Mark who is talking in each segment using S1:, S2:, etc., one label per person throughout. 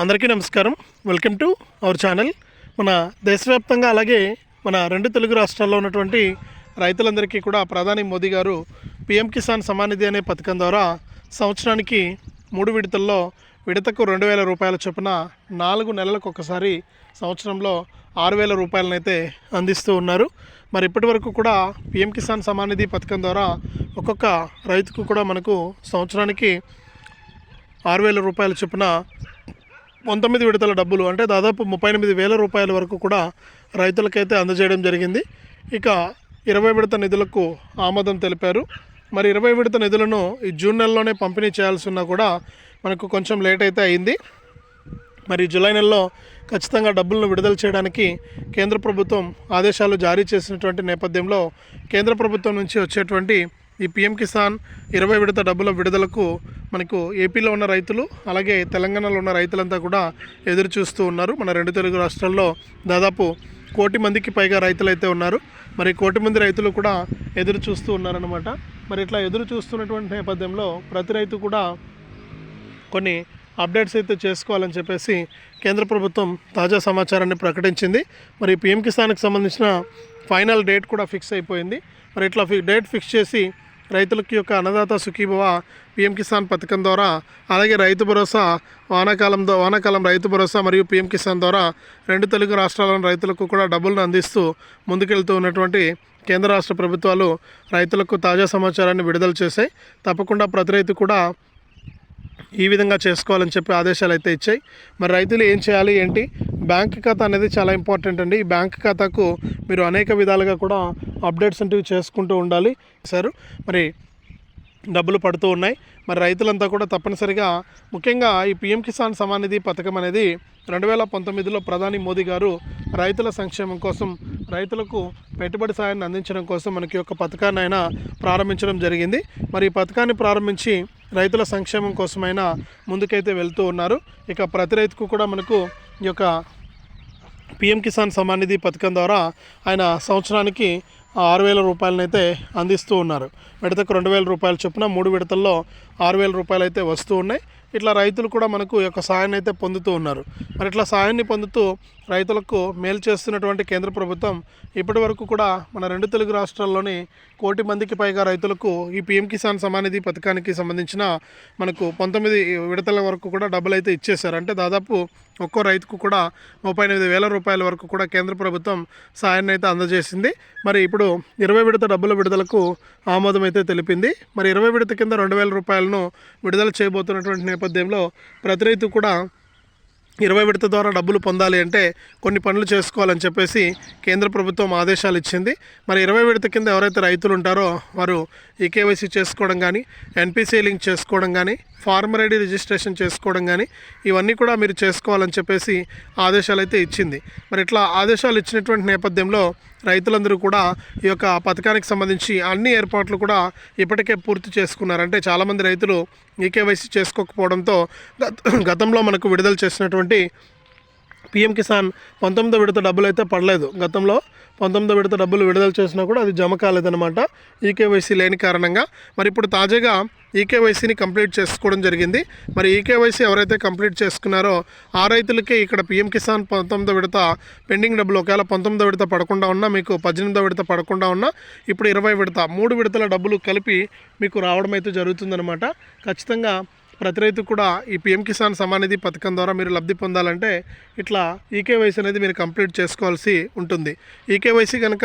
S1: అందరికీ నమస్కారం. Welcome to our channel మన దేశవ్యాప్తంగా అలాగే మన రెండు తెలుగు రాష్ట్రాల్లో ఉన్నటువంటి రైతులందరికీ కూడా ప్రధాని మోదీ గారు పిఎం కిసాన్ సమానిధి అనే పథకం ద్వారా సంవత్సరానికి మూడు విడతల్లో విడతకు రెండు వేల రూపాయల చొప్పున నాలుగు నెలలకు ఒకసారి సంవత్సరంలో ఆరు వేల రూపాయలనైతే అందిస్తూ ఉన్నారు. మరి ఇప్పటి వరకు కూడా పిఎం కిసాన్ సమానిధి పథకం ద్వారా ఒక్కొక్క రైతుకు కూడా మనకు సంవత్సరానికి ఆరు వేల రూపాయల చొప్పున పంతొమ్మిది విడతల డబ్బులు అంటే దాదాపు ముప్పై ఎనిమిది వేల రూపాయల వరకు కూడా రైతులకైతే అందజేయడం జరిగింది. ఇక ఇరవై విడత నిధులకు ఆమోదం తెలిపారు. మరి ఇరవై విడత నిధులను ఈ జూన్ నెలలోనే పంపిణీ చేయాల్సి ఉన్నా కూడా మనకు కొంచెం లేట్ అయితే అయింది. మరి జూలై నెలలో ఖచ్చితంగా డబ్బులను విడుదల చేయడానికి కేంద్ర ప్రభుత్వం ఆదేశాలు జారీ చేసినటువంటి నేపథ్యంలో కేంద్ర ప్రభుత్వం నుంచి వచ్చేటువంటి ఈ పిఎం కిసాన్ ఇరవై విడత డబ్బుల విడుదలకు మనకు ఏపీలో ఉన్న రైతులు అలాగే తెలంగాణలో ఉన్న రైతులంతా కూడా ఎదురు చూస్తూ ఉన్నారు. మన రెండు తెలుగు రాష్ట్రాల్లో దాదాపు కోటి మందికి పైగా రైతులు అయితే ఉన్నారు. మరి కోటి మంది రైతులు కూడా ఎదురు చూస్తూ ఉన్నారనమాట మరి ఇట్లా ఎదురు చూస్తున్నటువంటి నేపథ్యంలో ప్రతి రైతు కూడా కొన్ని అప్డేట్స్ అయితే చేసుకోవాలని చెప్పేసి కేంద్ర ప్రభుత్వం తాజా సమాచారాన్ని ప్రకటించింది. మరి పిఎం కిసాన్కి సంబంధించిన ఫైనల్ డేట్ కూడా ఫిక్స్ అయిపోయింది. మరి ఇట్లా ఫి డేట్ ఫిక్స్ చేసి రైతులకి యొక్క అన్నదాత సుఖీభవ పిఎం కిసాన్ పథకం ద్వారా అలాగే రైతు భరోసా వానాకాలం వానాకాలం రైతు భరోసా మరియు పిఎం కిసాన్ ద్వారా రెండు తెలుగు రాష్ట్రాల రైతులకు కూడా డబ్బులను అందిస్తూ ముందుకెళ్తూ ఉన్నటువంటి కేంద్ర రాష్ట్ర ప్రభుత్వాలు రైతులకు తాజా సమాచారాన్ని విడుదల చేశాయి. తప్పకుండా ప్రతి రైతు కూడా ఈ విధంగా చేసుకోవాలని చెప్పి ఆదేశాలు అయితే ఇచ్చాయి. మరి రైతులు ఏం చేయాలి ఏంటి? బ్యాంక్ ఖాతా అనేది చాలా ఇంపార్టెంట్ అండి. ఈ బ్యాంక్ ఖాతాకు మీరు అనేక విధాలుగా కూడా అప్డేట్స్ అంటివి చేసుకుంటూ ఉండాలి సార్. మరి డబ్బులు పడుతూ ఉన్నాయి. మరి రైతులంతా కూడా తప్పనిసరిగా ముఖ్యంగా ఈ పిఎం కిసాన్ సమాన్ నిధి పథకం అనేది రెండు వేల పంతొమ్మిదిలో ప్రధాని మోదీ గారు రైతుల సంక్షేమం కోసం రైతులకు పెట్టుబడి సాయాన్ని అందించడం కోసం మనకి ఒక పథకాన్ని ఆయన ప్రారంభించడం జరిగింది. మరి ఈ పథకాన్ని ప్రారంభించి రైతుల సంక్షేమం కోసమైనా ముందుకైతే వెళ్తూ ఉన్నారు. ఇక ప్రతి రైతుకు కూడా మనకు ఈ యొక్క పిఎం కిసాన్ సమ్మాన్ నిధి పథకం ద్వారా ఆయన సంవత్సరానికి ఆరు వేల రూపాయలనైతే అందిస్తూ ఉన్నారు. విడతకు రెండు వేల రూపాయల చొప్పున మూడు విడతల్లో ఆరు వేల రూపాయలు అయితే వస్తూ ఉన్నాయి. ఇట్లా రైతులు కూడా మనకు ఈ యొక్క సాయాన్ని అయితే పొందుతూ ఉన్నారు. మరి ఇట్లా సాయాన్ని పొందుతూ రైతులకు మేలు చేస్తున్నటువంటి కేంద్ర ప్రభుత్వం ఇప్పటి వరకు కూడా మన రెండు తెలుగు రాష్ట్రాల్లోని కోటి మందికి పైగా రైతులకు ఈ పిఎం కిసాన్ సమానిధి పథకానికి సంబంధించిన మనకు పంతొమ్మిది విడతల వరకు కూడా డబ్బులు అయితే ఇచ్చేశారు. అంటే దాదాపు ఒక్కో రైతుకు కూడా ముప్పై ఎనిమిది వేల రూపాయల వరకు కూడా కేంద్ర ప్రభుత్వం సాయాన్ని అయితే అందజేసింది. మరి ఇప్పుడు ఇరవై విడత డబ్బుల విడుదలకు ఆమోదం అయితే తెలిపింది. మరి ఇరవై విడత కింద రెండు వేల రూపాయలను విడుదల చేయబోతున్నటువంటి నేపథ్యంలో ప్రతి రైతు కూడా ఇరవై విడత ద్వారా డబ్బులు పొందాలి అంటే కొన్ని పనులు చేసుకోవాలని చెప్పేసి కేంద్ర ప్రభుత్వం ఆదేశాలు ఇచ్చింది. మరి ఇరవై విడత కింద ఎవరైతే రైతులు ఉంటారో వారు ఈకేవైసీ చేసుకోవడం కానీ ఎన్పిసి లింక్ చేసుకోవడం కానీ ఫార్మర్ ఐడి రిజిస్ట్రేషన్ చేసుకోవడం కానీ ఇవన్నీ కూడా మీరు చేసుకోవాలని చెప్పేసి ఆదేశాలు అయితే ఇచ్చింది. మరి ఇట్లా ఆదేశాలు ఇచ్చినటువంటి నేపథ్యంలో రైతులందరూ కూడా ఈ యొక్క పథకానికి సంబంధించి అన్ని ఏర్పాట్లు కూడా ఇప్పటికే పూర్తి చేసుకున్నారు. అంటే చాలామంది రైతులు ఈకేవైసీ చేసుకోకపోవడంతో గత గతంలో మనకు విడుదల చేసినటువంటి పిఎం కిసాన్ పంతొమ్మిదో విడత డబ్బులు అయితే పడలేదు. గతంలో పంతొమ్మిదో విడత డబ్బులు విడుదల చేసినా కూడా అది జమ కాలేదన్నమాట. ఈకేవైసీ లేని కారణంగా మరి ఇప్పుడు తాజాగా ఈకేవైసీని కంప్లీట్ చేసుకోవడం జరిగింది. మరి ఈకేవైసీ ఎవరైతే కంప్లీట్ చేసుకున్నారో ఆ రైతులకే ఇక్కడ పిఎం కిసాన్ పంతొమ్మిదో విడత పెండింగ్ డబ్బులు ఒకవేళ పంతొమ్మిదో విడత పడకుండా ఉన్నా మీకు పద్దెనిమిదో విడత పడకుండా ఉన్నా ఇప్పుడు ఇరవై విడత మూడు విడతల డబ్బులు కలిపి మీకు రావడం అయితే జరుగుతుందన్నమాట. ఖచ్చితంగా ప్రతి రైతు కూడా ఈ పిఎం కిసాన్ సమానిధి పథకం ద్వారా మీరు లబ్ధి పొందాలంటే ఇట్లా ఈకేవైసీ అనేది మీరు కంప్లీట్ చేసుకోవాల్సి ఉంటుంది. ఈకేవైసీ కనుక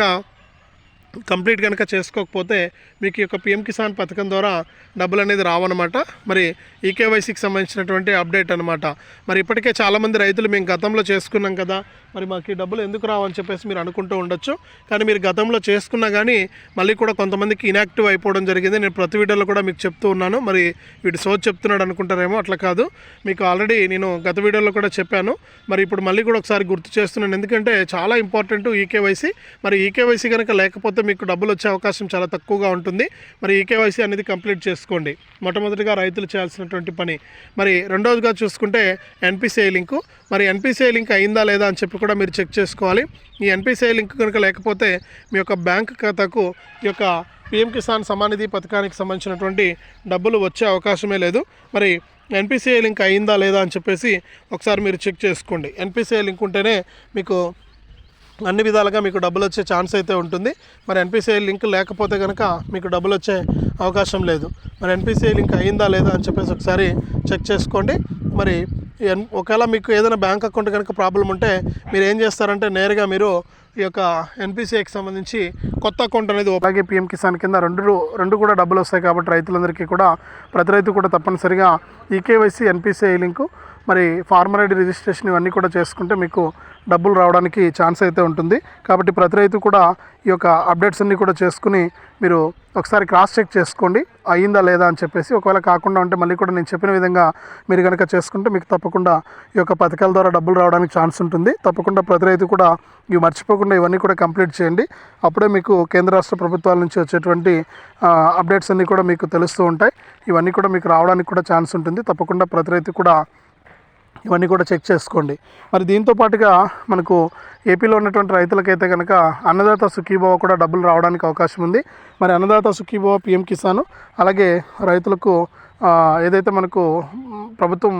S1: కంప్లీట్ కనుక చేసుకోకపోతే మీకు యొక్క పిఎం కిసాన్ పథకం ద్వారా డబ్బులు అనేది రావన్నమాట. మరి ఈకేవైసీకి సంబంధించినటువంటి అప్డేట్ అనమాట మరి ఇప్పటికే చాలామంది రైతులు మేము గతంలో చేసుకున్నాం కదా మరి మాకు ఈ డబ్బులు ఎందుకు రావని చెప్పేసి మీరు అనుకుంటూ ఉండొచ్చు. కానీ మీరు గతంలో చేసుకున్నా కానీ మళ్ళీ కూడా కొంతమందికి ఇనాక్టివ్ అయిపోవడం జరిగింది. నేను ప్రతి వీడియోలో కూడా మీకు చెప్తూ ఉన్నాను. మరి వీడు సోచ్ చెప్తున్నాడు అనుకుంటారేమో అట్లా కాదు. మీకు ఆల్రెడీ నేను గత వీడియోలో కూడా చెప్పాను. మరి ఇప్పుడు మళ్ళీ కూడా ఒకసారి గుర్తు చేస్తున్నాను. ఎందుకంటే చాలా ఇంపార్టెంట్ ఈకేవైసీ మరి ఈకేవైసీ కనుక లేకపోతే మీకు డబ్బులు వచ్చే అవకాశం చాలా తక్కువగా ఉంటుంది. మరి ఈకేవైసీ అనేది కంప్లీట్ చేసుకోండి. మొట్టమొదటిగా రైతులు చేయాల్సినటువంటి పని. మరి రెండవదిగా చూసుకుంటే ఎన్పిసిఐ లింకు. మరి ఎన్పిసిఐ లింక్ అయిందా లేదా అని చెప్పి కూడా మీరు చెక్ చేసుకోవాలి. ఈ ఎన్పిసిఐ లింక్ కనుక లేకపోతే మీ యొక్క బ్యాంక్ ఖాతాకు ఈ యొక్క పిఎం కిసాన్ సమానిధి పథకానికి సంబంధించినటువంటి డబ్బులు వచ్చే అవకాశమే లేదు. మరి ఎన్పిసిఐ లింక్ అయిందా లేదా అని చెప్పేసి ఒకసారి మీరు చెక్ చేసుకోండి. ఎన్పిసిఐ లింక్ ఉంటేనే మీకు అన్ని విధాలుగా మీకు డబ్బులు వచ్చే ఛాన్స్ అయితే ఉంటుంది. మరి ఎన్పిసిఐ లింక్ లేకపోతే కనుక మీకు డబ్బులు వచ్చే అవకాశం లేదు. మరి ఎన్పిసిఐ లింక్ అయిందా లేదా అని చెప్పేసి ఒకసారి చెక్ చేసుకోండి. మరి ఎన్ ఒకవేళ మీకు ఏదైనా బ్యాంక్ అకౌంట్ కనుక ప్రాబ్లం ఉంటే మీరు ఏం చేస్తారంటే నేరుగా మీరు ఈ యొక్క ఎన్పిసిఐకి సంబంధించి కొత్త అకౌంట్ అనేది అలాగే పిఎం కిసాన్ కింద రెండు రెండు కూడా డబ్బులు వస్తాయి కాబట్టి రైతులందరికీ కూడా ప్రతి రైతు కూడా తప్పనిసరిగా ఈకేవైసీ ఎన్పిసిఐ లింకు మరి ఫార్మర్ ఐడి రిజిస్ట్రేషన్ ఇవన్నీ కూడా చేసుకుంటే మీకు డబ్బులు రావడానికి ఛాన్స్ అయితే ఉంటుంది. కాబట్టి ప్రతి రైతు కూడా ఈ యొక్క అప్డేట్స్ అన్నీ కూడా చేసుకుని మీరు ఒకసారి క్రాస్ చెక్ చేసుకోండి. అయ్యిందా లేదా అని చెప్పేసి. ఒకవేళ కాకుండా ఉంటే మళ్ళీ కూడా నేను చెప్పిన విధంగా మీరు కనుక చేసుకుంటే మీకు తప్పకుండా ఈ యొక్క పథకాల ద్వారా డబ్బులు రావడానికి ఛాన్స్ ఉంటుంది. తప్పకుండా ప్రతి రైతు కూడా ఇవి మర్చిపోకుండా ఇవన్నీ కూడా కంప్లీట్ చేయండి. అప్పుడే మీకు కేంద్ర రాష్ట్ర ప్రభుత్వాల నుంచి వచ్చేటువంటి అప్డేట్స్ అన్నీ కూడా మీకు తెలుస్తూ ఉంటాయి. ఇవన్నీ కూడా మీకు రావడానికి కూడా ఛాన్స్ ఉంటుంది. తప్పకుండా ప్రతి రైతు కూడా ఇవన్నీ కూడా చెక్ చేసుకోండి. మరి దీంతో పాటుగా మనకు ఏపీలో ఉన్నటువంటి రైతులకైతే కనుక అన్నదాత సుఖీభవ కూడా డబ్బులు రావడానికి అవకాశం ఉంది. మరి అన్నదాత సుఖీభవ పిఎం కిసాన్ అలాగే రైతులకు ఏదైతే మనకు ప్రభుత్వం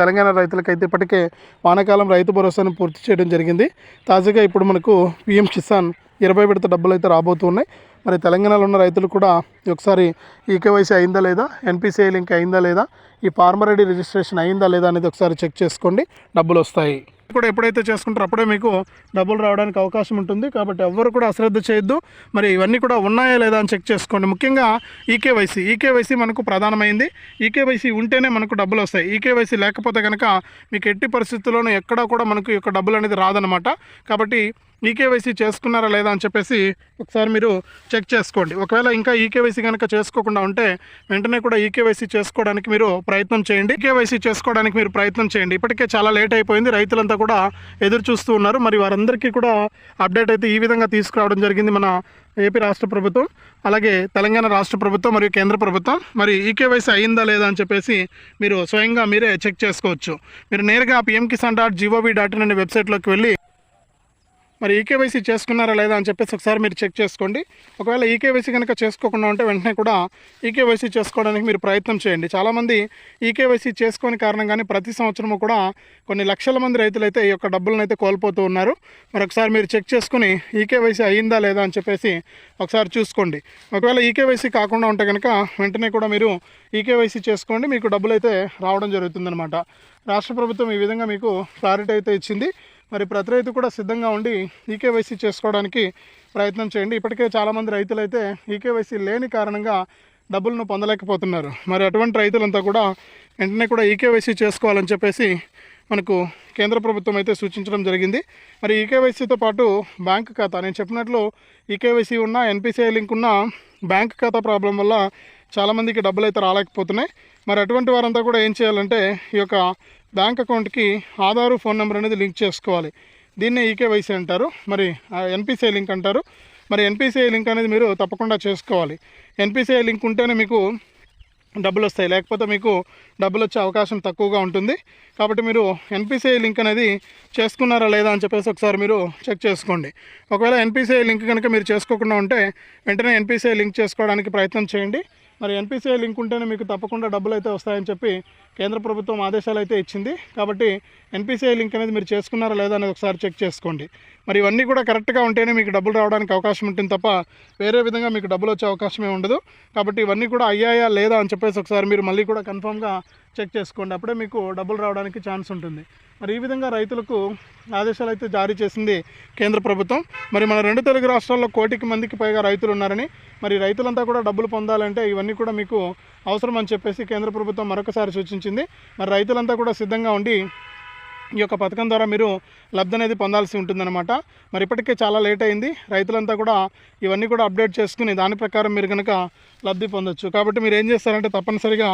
S1: తెలంగాణ రైతులకైతే ఇప్పటికే వానాకాలం రైతు భరోసాను పూర్తి చేయడం జరిగింది. తాజాగా ఇప్పుడు మనకు పిఎం కిసాన్ ఇరవై విడత డబ్బులు అయితే రాబోతున్నాయి. మరి తెలంగాణలో ఉన్న రైతులు కూడా ఒకసారి ఈకేవైసీ అయిందా లేదా ఎన్పిసిఐ లింక్ అయిందా లేదా ఈ ఫార్మర్ ఐడి రిజిస్ట్రేషన్ అయిందా లేదా అనేది ఒకసారి చెక్ చేసుకోండి. డబ్బులు వస్తాయి. కూడా ఎప్పుడైతే చేసుకుంటారో అప్పుడే మీకు డబ్బులు రావడానికి అవకాశం ఉంటుంది. కాబట్టి ఎవ్వరు కూడా అశ్రద్ధ చేయొద్దు. మరి ఇవన్నీ కూడా ఉన్నాయా లేదా అని చెక్ చేసుకోండి. ముఖ్యంగా ఈకేవైసీ ఈకేవైసీ మనకు ప్రధానమైంది. ఈకేవైసీ ఉంటేనే మనకు డబ్బులు వస్తాయి. ఈకేవైసీ లేకపోతే కనుక మీకు ఎట్టి పరిస్థితుల్లోనూ ఎక్కడా కూడా మనకు ఈ యొక్క డబ్బులు అనేది రాదనమాట కాబట్టి ఈకేవైసీ చేసుకున్నారా లేదా అని చెప్పేసి ఒకసారి మీరు చెక్ చేసుకోండి. ఒకవేళ ఇంకా ఈకేవైసీ కనుక చేసుకోకుండా ఉంటే వెంటనే కూడా ఈకేవైసీ చేసుకోవడానికి మీరు ప్రయత్నం చేయండి. ఈకేవైసీ చేసుకోవడానికి మీరు ప్రయత్నం చేయండి. ఇప్పటికే చాలా లేట్ అయిపోయింది. రైతులంతా కూడా ఎదురు చూస్తూ ఉన్నారు. మరి వారందరికీ కూడా అప్డేట్ అయితే ఈ విధంగా తీసుకురావడం జరిగింది మన ఏపీ రాష్ట్ర ప్రభుత్వం అలాగే తెలంగాణ రాష్ట్ర ప్రభుత్వం మరియు కేంద్ర ప్రభుత్వం. మరి ఈకేవైసీ అయిందా లేదా అని చెప్పేసి మీరు స్వయంగా మీరే చెక్ చేసుకోవచ్చు. మీరు నేరుగా PM Kisan dot gov dot in అనే వెబ్సైట్లోకి వెళ్ళి మరి ఈకేవైసీ చేసుకున్నారా లేదా అని చెప్పేసి ఒకసారి మీరు చెక్ చేసుకోండి. ఒకవేళ ఈకేవైసీ కనుక చేసుకోకుండా ఉంటే వెంటనే కూడా ఈకేవైసీ చేసుకోవడానికి మీరు ప్రయత్నం చేయండి. చాలామంది ఈకేవైసీ చేసుకోని కారణంగానే ప్రతి సంవత్సరము కూడా కొన్ని లక్షల మంది రైతులైతే ఈ యొక్క డబ్బులను అయితే కోల్పోతూ ఉన్నారు. మరి ఒకసారి మీరు చెక్ చేసుకుని ఈకేవైసీ అయ్యిందా లేదా అని చెప్పేసి ఒకసారి చూసుకోండి. ఒకవేళ ఈకేవైసీ కాకుండా ఉంటే కనుక వెంటనే కూడా మీరు ఈకేవైసీ చేసుకోండి. మీకు డబ్బులు అయితే రావడం జరుగుతుందన్నమాట. రాష్ట్ర ప్రభుత్వం ఈ విధంగా మీకు క్లారిటీ అయితే ఇచ్చింది. మరి ప్రతి రైతు కూడా సిద్ధంగా ఉండి ఈకేవైసీ చేసుకోవడానికి ప్రయత్నం చేయండి. ఇప్పటికే చాలామంది రైతులు అయితే ఈకేవైసీ లేని కారణంగా డబ్బులను పొందలేకపోతున్నారు. మరి అటువంటి రైతులంతా కూడా వెంటనే కూడా ఈకేవైసీ చేసుకోవాలని చెప్పేసి మనకు కేంద్ర ప్రభుత్వం అయితే సూచించడం జరిగింది. మరి ఈకేవైసీతో పాటు బ్యాంక్ ఖాతా నేను చెప్పినట్లు ఈకేవైసీ ఉన్న ఎన్పిసిఐ లింక్ ఉన్న బ్యాంక్ ఖాతా ప్రాబ్లం వల్ల చాలామందికి డబ్బులు అయితే రాలేకపోతున్నాయి. మరి అటువంటి వారంతా కూడా ఏం చేయాలంటే ఈ యొక్క బ్యాంక్ అకౌంట్కి ఆధారు ఫోన్ నెంబర్ అనేది లింక్ చేసుకోవాలి. దీన్నే ఈకేవైసీ అంటారు. మరి ఎన్పిసిఐ లింక్ అంటారు. మరి ఎన్పిసిఐ లింక్ అనేది మీరు తప్పకుండా చేసుకోవాలి. ఎన్పిసిఐ లింక్ ఉంటేనే మీకు డబ్బులు వస్తాయి. లేకపోతే మీకు డబ్బులు వచ్చే అవకాశం తక్కువగా ఉంటుంది. కాబట్టి మీరు ఎన్పిసిఐ లింక్ అనేది చేసుకున్నారా లేదా అని చెప్పేసి ఒకసారి మీరు చెక్ చేసుకోండి. ఒకవేళ ఎన్పిసిఐ లింక్ కనుక మీరు చేసుకోకుండా ఉంటే వెంటనే ఎన్పిసిఐ లింక్ చేసుకోవడానికి ప్రయత్నం చేయండి. మరి ఎన్పిసిఐ లింక్ ఉంటేనే మీకు తప్పకుండా డబ్బులు అయితే వస్తాయని చెప్పి కేంద్ర ప్రభుత్వం ఆదేశాలు అయితే ఇచ్చింది. కాబట్టి ఎన్పిసిఐ లింక్ అనేది మీరు చేసుకున్నారా లేదా అనేది ఒకసారి చెక్ చేసుకోండి. మరి ఇవన్నీ కూడా కరెక్ట్గా ఉంటేనే మీకు డబ్బులు రావడానికి అవకాశం ఉంటుంది తప్ప వేరే విధంగా మీకు డబ్బులు వచ్చే అవకాశమే ఉండదు. కాబట్టి ఇవన్నీ కూడా అయ్యాయా లేదా అని చెప్పేసి ఒకసారి మీరు మళ్ళీ కూడా కన్ఫామ్గా చెక్ చేసుకోండి. అప్పుడే మీకు డబ్బులు రావడానికి ఛాన్స్ ఉంటుంది. మరి ఈ విధంగా రైతులకు ఆదేశాలు అయితే జారీ చేసింది కేంద్ర ప్రభుత్వం. మరి మన రెండు తెలుగు రాష్ట్రాల్లో కోటికి మందికి పైగా రైతులు ఉన్నారని మరి రైతులంతా కూడా డబ్బులు పొందాలంటే ఇవన్నీ కూడా మీకు అవసరం అని చెప్పేసి కేంద్ర ప్రభుత్వం మరొకసారి సూచించింది. మరి రైతులంతా కూడా సిద్ధంగా ఉండి ఈ యొక్క పథకం ద్వారా మీరు లబ్ధి అనేది పొందాల్సి ఉంటుందన్నమాట. మరి ఇప్పటికే చాలా లేట్ అయింది. రైతులంతా కూడా ఇవన్నీ కూడా అప్డేట్ చేసుకుని దాని ప్రకారం మీరు కనుక లబ్ధి పొందొచ్చు. కాబట్టి మీరు ఏం చేస్తారంటే తప్పనిసరిగా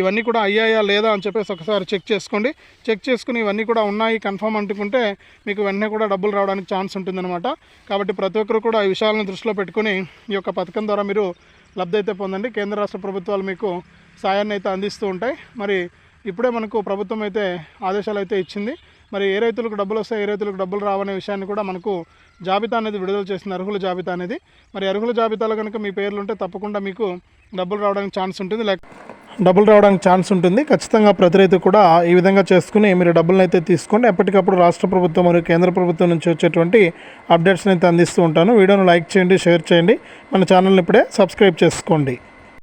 S1: ఇవన్నీ కూడా అయ్యాయా లేదా అని చెప్పేసి ఒకసారి చెక్ చేసుకోండి. చెక్ చేసుకుని ఇవన్నీ కూడా ఉన్నాయి కన్ఫర్మ్ అంటుకుంటే మీకు వెంటనే కూడా డబ్బులు రావడానికి ఛాన్స్ ఉంటుందన్నమాట. కాబట్టి ప్రతి ఒక్కరు కూడా ఈ విషయాలను దృష్టిలో పెట్టుకుని ఈ యొక్క పథకం ద్వారా మీరు లబ్ధి అయితే పొందండి. కేంద్ర రాష్ట్ర ప్రభుత్వాలు మీకు సాయాన్ని అయితే అందిస్తూ ఉంటాయి. మరి ఇప్పుడే మనకు ప్రభుత్వం అయితే ఆదేశాలు అయితే ఇచ్చింది. మరి ఏ రైతులకు డబ్బులు వస్తాయి ఏ రైతులకు డబ్బులు రావనే విషయాన్ని కూడా మనకు జాబితా అనేది విడుదల చేసిన అర్హుల జాబితా అనేది. మరి అర్హుల జాబితాలో కనుక మీ పేర్లు ఉంటే తప్పకుండా మీకు డబ్బులు రావడానికి ఛాన్స్ ఉంటుంది. లేక డబ్బులు రావడానికి ఛాన్స్ ఉంటుంది. ఖచ్చితంగా ప్రతి రైతు కూడా ఈ విధంగా చేసుకుని మీరు డబ్బులను అయితే తీసుకోండి. ఎప్పటికప్పుడు రాష్ట్ర ప్రభుత్వం మరియు కేంద్ర ప్రభుత్వం నుంచి వచ్చేటువంటి అప్డేట్స్ని అయితే అందిస్తూ ఉంటాను. వీడియోను లైక్ చేయండి షేర్ చేయండి. మన ఛానల్ని ఇప్పుడే సబ్స్క్రైబ్ చేసుకోండి.